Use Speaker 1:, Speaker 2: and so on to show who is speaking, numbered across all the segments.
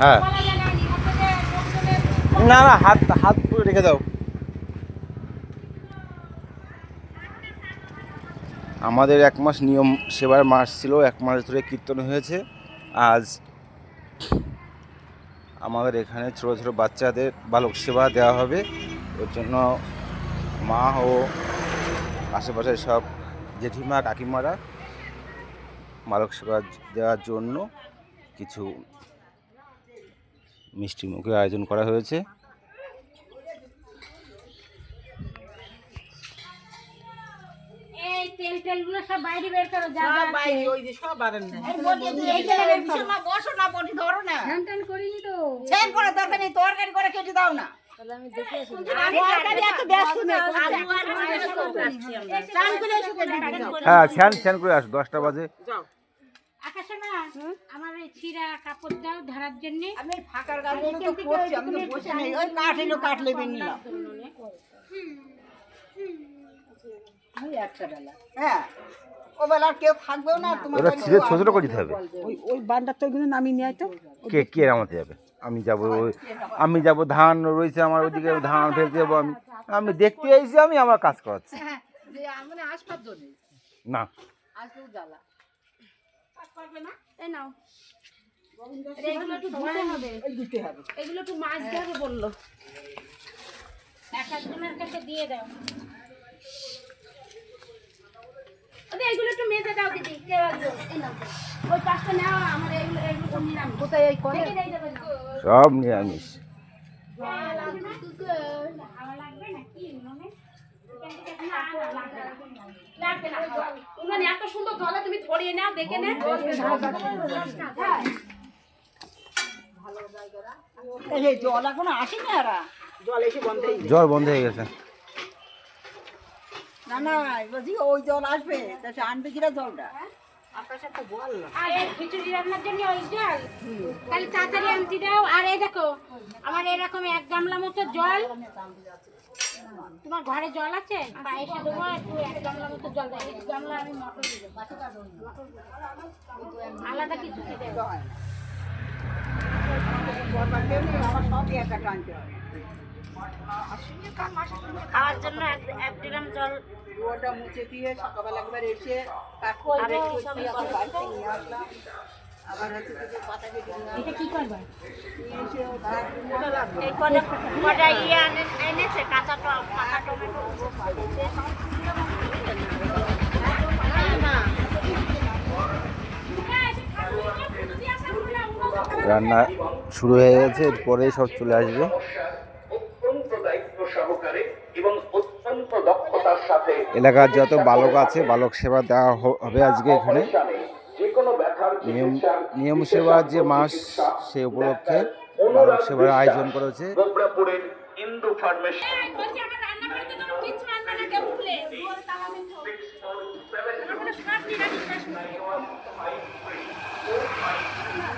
Speaker 1: হ্যাঁ। না না, হাত হাত পুরো রেখে দাও। আমাদের এক মাস নিয়ম সেবার মাস ছিল, এক মাস ধরে কীর্তন হয়েছে। আজ আমাদের এখানে ছোটো ছোটো বাচ্চাদের বালক সেবা দেওয়া হবে। ওর জন্য মা ও আশেপাশের সব জেঠিমা, কাকিমারা বালক সেবা দেওয়ার জন্য কিছু মিষ্টি মুখের আয়োজন করা হয়েছে।
Speaker 2: তরকারি করে কেটে দাও না।
Speaker 1: হ্যাঁ ছ্যান ছ্যান করে আসো দশটা বাজে।
Speaker 2: যাও।
Speaker 3: না আমার এই ছিঁড়া কাপড় দাও ধরার জন্য।
Speaker 2: আমি ফাঁকার গাছগুলো তো করছি, আমি তো বসে নেই। ওই কাঠ এলো, কাঠ লেবে নিলাম। ওই একটা বেলা। হ্যাঁ, ও বেলা আর কেউ থাকবেও না, তোমার
Speaker 1: ওটা ছিঁড়ে
Speaker 2: কেউ
Speaker 1: ছোটো ছোটো করে দিতে হবে।
Speaker 2: ওই ওই বান্ডার তো ওইগুলো নামিয়ে নিয়ে আয় তো।
Speaker 1: কে কে নামাতে যাবে? আমি যাব আমি যাব ধান রয়েছে আমার ওদিকে ধান ফেলতে যাব আমি। আমি দেখতে এসেছি আমি আমার কাজ করাচ্ছি।
Speaker 2: মানে আসবার জন্য
Speaker 1: না?
Speaker 3: এই নাও। এগুলো একটু ধুতে হবে।
Speaker 2: দিতে হবে।
Speaker 3: এগুলো একটু মাছ দেবে বলল। এক একজনের কাছে দিয়ে দাও। এগুলো একটু মেজে দাও দিদি। কেউ নাও। ওই পাঁচটা নাও আমার তো
Speaker 2: কোথায় এই করে।
Speaker 1: সব নিরামিষ।
Speaker 3: লাগবে না। কি মনে লাগবে না। না। উনানে এত সুন্দর গলা তুমি ধরিয়ে নাও দেখে নে হ্যাঁ।
Speaker 2: জল এখনও আসেনি আর? জল এসে বন্ধ হয়ে গেছে।
Speaker 1: জল বন্ধ হয়ে গেছে।
Speaker 2: না না বলছি ওই জল আসবে তা আনবে কিনা জলটা?
Speaker 3: আর এই খিচুড়ি রান্নার জন্য ওই জল তাহলে তাড়াতাড়ি আনতে দাও। আর এই দেখো আমার এরকম এক গামলা মতো জল। তোমার ঘরে জল আছে? পায়েসে দেবো একটু এক গামলা মতো জল দেয় এক গামলা আমি মটর দেবো। আলাদা কিছু দেবো?
Speaker 2: আমার সব টানতে হবে।
Speaker 3: খাওয়ার জন্য এক ড্রাম জল।
Speaker 2: ওটা মুছে দিয়ে সকালবেলা একবার এসে কাঠ করে রেখে সব বাড়ি থেকে নিয়ে আসলাম। আবার হচ্ছে কিছু পাতা কেটে
Speaker 3: এটা কি করবে
Speaker 2: নিয়ে এসে ওটা লাগবে
Speaker 3: এই কটা কটা ইয়ে এনেছে কাঁচা ট- কাঁচা টমেটো।
Speaker 1: রান্না শুরু হয়ে গেছে এরপরেই সব চলে আসবে।
Speaker 4: এবং অত্যন্ত দক্ষতার সাথে
Speaker 1: এলাকার যত বালক আছে বালক সেবা দেওয়া হ- হবে আজকে এখানে।
Speaker 4: অপারেশনে যে কোনো ব্যথার
Speaker 1: নিয়ম নিয়ম সেবার যে মাস সে উপলক্ষে বালক সেবার আয়োজন করেছে।
Speaker 4: ইন্দু।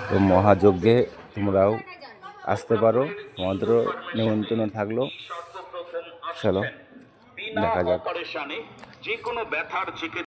Speaker 1: তো মহাযজ্ঞে তোমরাও আসতে পারো। তোমাদেরও নিমন্ত্রণ থাকল। চলো দেখা যাক।
Speaker 4: যে কোনো ব্যথার চিকিৎসা